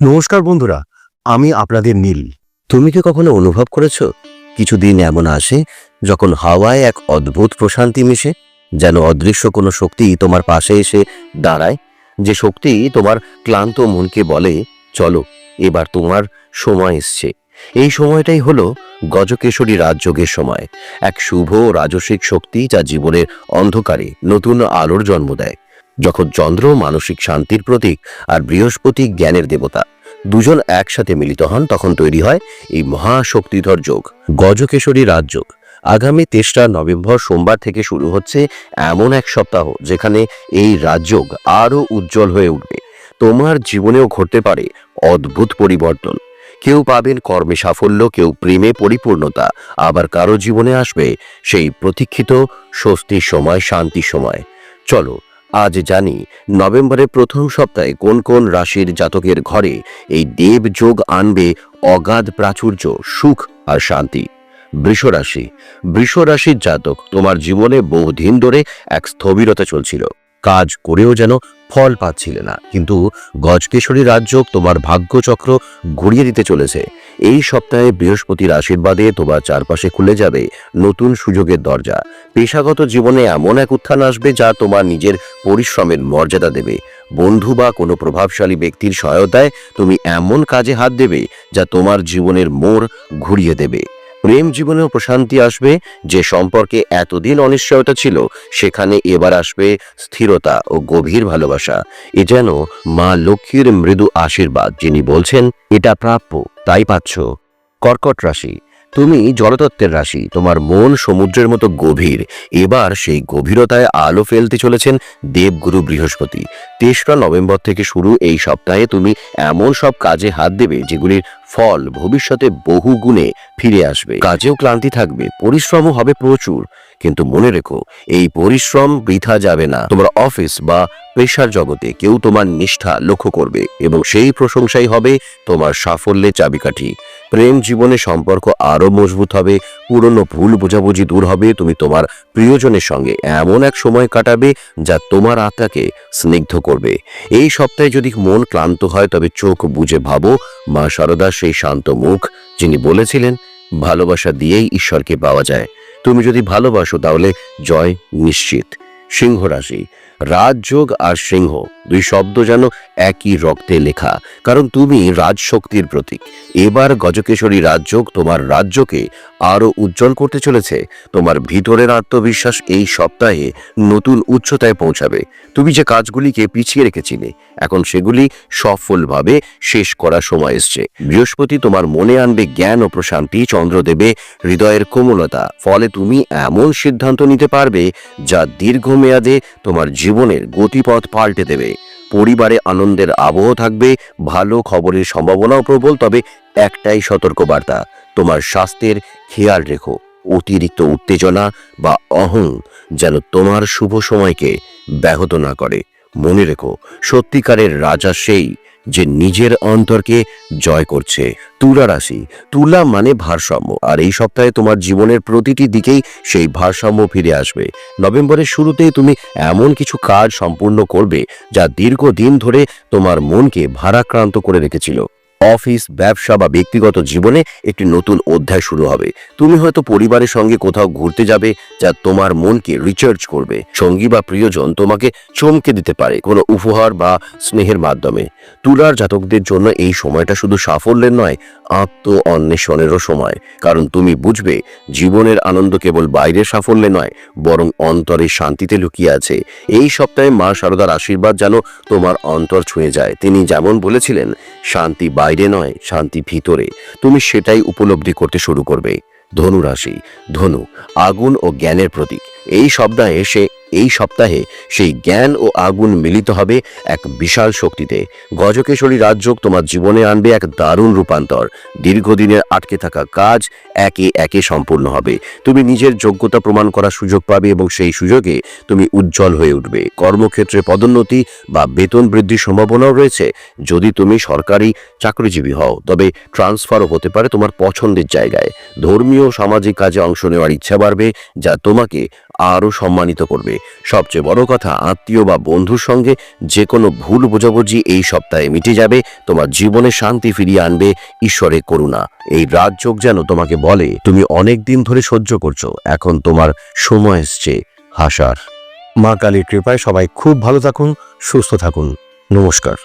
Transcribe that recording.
নমস্কার বন্ধুরা, আমি আপনাদের নীল। তুমি কি কখনো অনুভব করেছ, কিছুদিন এমন আসে যখন হাওয়ায় এক অদ্ভুত প্রশান্তি মিশে, যেন অদৃশ্য কোনো শক্তি তোমার পাশে এসে দাঁড়ায়? যে শক্তি তোমার ক্লান্ত মনকে বলে, চলো, এবার তোমার সময় এসছে। এই সময়টাই হলো গজকেশরী রাজযোগের সময়। এক শুভ রাজসিক শক্তি যা জীবনের অন্ধকারে নতুন আলোর জন্ম দেয়। যখন চন্দ্র মানসিক শান্তির প্রতীক আর বৃহস্পতি জ্ঞানের দেবতা দুজন একসাথে মিলিত হন, তখন তৈরি হয় এই মহাশক্তিধর যোগ, গজকেশরী রাজযোগ আগামী তেসরা নভেম্বর সোমবার থেকে শুরু হচ্ছে এমন এক সপ্তাহ যেখানে এই রাজযোগ আরও উজ্জ্বল হয়ে উঠবে। তোমার জীবনেও ঘটতে পারে অদ্ভুত পরিবর্তন। কেউ পাবেন কর্মে সাফল্য, কেউ প্রেমে পরিপূর্ণতা, আবার কারও জীবনে আসবে সেই প্রতীক্ষিত স্বস্তির সময়, শান্তির সময়। চলো আজ জানি নভেম্বরের প্রথম সপ্তাহে কোন কোন রাশির জাতকের ঘরে এই দেব যোগ আনবে অগাধ প্রাচুর্য, সুখ আর শান্তি। বৃষ রাশি, বৃষ রাশির জাতক তোমার জীবনে বহুদিন ধরে এক স্থবিরতা চলছিল। কাজ করেও যেন ফল পাচ্ছিলে না। কিন্তু গজকেশরী রাজযোগ তোমার ভাগ্যচক্র ঘুরিয়ে দিতে চলেছে। এই সপ্তাহে বৃহস্পতির আশীর্বাদে তোমার চারপাশে খুলে যাবে নতুন সুযোগের দরজা। পেশাগত জীবনে এমন এক উত্থান আসবে যা তোমার নিজের পরিশ্রমের মর্যাদা দেবে। বন্ধু বা কোনো প্রভাবশালী ব্যক্তির সহায়তায় তুমি এমন কাজে হাত দেবে যা তোমার জীবনের মোড় ঘুরিয়ে দেবে। প্রেম জীবনেও প্রশান্তি আসবে, যে সম্পর্কে এতদিন অনিশ্চয়তা ছিল, সেখানে এবার আসবে স্থিরতা ও গভীর ভালোবাসা। এ যেন মা লক্ষ্মীর মৃদু আশীর্বাদ, যিনি বলছেন, এটা প্রাপ্য, তাই পাচ্ছ। কর্কট রাশি। তুমি জলতত্ত্বের রাশি, তোমার মন সমুদ্রের মতো গভীর। এবার সেই গভীরতায় আলো ফেলতে চলেছেন দেবগুরু বৃহস্পতি। তেসরা নভেম্বর থেকে শুরু এই সপ্তাহে তুমি এমন সব কাজে হাত দেবে যেগুলির ফল ভবিষ্যতে বহু গুণে ফিরে আসবে। কাজেও ক্লান্তি থাকবে, পরিশ্রমও হবে প্রচুর। কিন্তু মনে রেখো, এই পরিশ্রম বৃথা যাবে না। তোমার অফিস বা পেশার জগতে কেউ তোমার নিষ্ঠা লক্ষ্য করবে এবং সেই প্রশংসাই হবে তোমার সাফল্যের চাবিকাঠি। প্রেম জীবনে সম্পর্ক আরও মজবুত হবে, পুরনো ভুল বোঝাবুঝি দূর হবে, তুমি তোমার প্রিয়জনের সঙ্গে এমন এক সময় কাটাবে যা তোমার আত্মাকে স্নিগ্ধ করবে। এই সপ্তাহে যদি মন ক্লান্ত হয়, তবে চোখ বুঝে ভাবো, মা শারদা সেই শান্ত মুখ যিনি বলেছিলেন, ভালোবাসা দিয়েই ঈশ্বরকে পাওয়া যায়। তুমি যদি ভালোবাসো তাহলে জয় নিশ্চিত। সিংহ রাশি। রাজযোগ আর সিংহ, দুই শব্দ যেন একই রক্তে লেখা, কারণ তুমি রাজশক্তির প্রতীক। এবার গজকেশরী রাজযোগ তোমার রাজ্যকে আরও উজ্জ্বল করতে চলেছে। তোমার ভিতরের আত্মবিশ্বাস এই সপ্তাহে নতুন উচ্চতায় পৌঁছাবে। তুমি যে কাজগুলিকে পিছিয়ে রেখেছিলে এখন সেগুলি সফলভাবে শেষ করার সময় এসছে। বৃহস্পতি তোমার মনে আনবে জ্ঞান ও প্রশান্তি, চন্দ্র দেবে হৃদয়ের কোমলতা, ফলে তুমি এমন সিদ্ধান্ত নিতে পারবে যা দীর্ঘমেয়াদে তোমার জীবনের গতিপথ পাল্টে দেবে। পরিবারে আনন্দের আবহ থাকবে, ভালো খবরের সম্ভাবনাও প্রবল, তবে একটাই সতর্কবার্তা, তোমার স্বাস্থ্যের খেয়াল রেখো। অতিরিক্ত উত্তেজনা বা অহং যেন তোমার শুভ সময়কে ব্যাহত না করে। মনে রেখো, সত্যিকারের রাজা সেই যে নিজের অন্তরকে জয় করছে। তুলা রাশি, তুলা মানে ভারসাম্য। আর এই সপ্তাহে তোমার জীবনের প্রতিটি দিকেই সেই ভারসাম্য ফিরে আসবে। নভেম্বরের শুরুতেই তুমি এমন কিছু কাজ সম্পূর্ণ করবে যা দীর্ঘদিন ধরে তোমার মনকে ভারাক্রান্ত করে রেখেছিল। অফিস, ব্যবসা বা ব্যক্তিগত জীবনে একটি নতুন অধ্যায় শুরু হবে। তুমি হয়তো পরিবারের সঙ্গে কোথাও ঘুরতে যাবে যা তোমার মনকে রিচার্জ করবে। সঙ্গী বা প্রিয়জন তোমাকে চমকে দিতে পারে কোনো উপহার বা স্নেহের মাধ্যমে। তুলার জাতকদের জন্য এই সময়টা শুধু সাফল্যের নয় আত্ম অন্বেষণেরও সময়। কারণ তুমি বুঝবে, জীবনের আনন্দ কেবল বাইরের সাফল্যে নয়, বরং অন্তরের শান্তিতে লুকিয়ে আছে। এই সপ্তাহে মা শারদার আশীর্বাদ যেন তোমার অন্তর ছুঁয়ে যায়। তিনি যেমন বলেছিলেন, শান্তি বাইরে নয়, শান্তি ভিতরে। তুমি সেটাই উপলব্ধি করতে শুরু করবে। ধনু রাশি। ধনু, আগুন ও জ্ঞানের প্রতীক। এই সপ্তাহে সে এই সপ্তাহে সেই জ্ঞান ও আগুন মিলিত হবে এক বিশাল শক্তিতে। গজকেশরী রাজযোগ তোমার জীবনে আনবে এক দারুণ রূপান্তর। দীর্ঘদিনের আটকে থাকা কাজ একে একে সম্পূর্ণ হবে। তুমি নিজের যোগ্যতা প্রমাণ করার সুযোগ পাবে এবং সেই সুযোগে তুমি উজ্জ্বল হয়ে উঠবে। কর্মক্ষেত্রে পদোন্নতি বা বেতন বৃদ্ধির সম্ভাবনাও রয়েছে। যদি তুমি সরকারি চাকরিজীবী হও, তবে ট্রান্সফারও হতে পারে তোমার পছন্দের জায়গায়। ধর্মীয় সামাজিক কাজে অংশ নেওয়ার ইচ্ছা বাড়বে, যা তোমাকে আরও সম্মানিত করবে। সবচেয়ে বড় কথা, আত্মীয় বা বন্ধুর সঙ্গে যে কোনো ভুল বোঝাবুঝি এই সপ্তাহে মিটে যাবে, তোমার জীবনে শান্তি ফিরিয়ে আনবে ঈশ্বরের করুণা। এই রাজযোগ যেন তোমাকে বলে, তুমি অনেক দিন ধরে সহ্য করছ, এখন তোমার সময় এসছে, হাসার। মা কালীর কৃপায় সবাই খুব ভালো থাকুন, সুস্থ থাকুন। নমস্কার।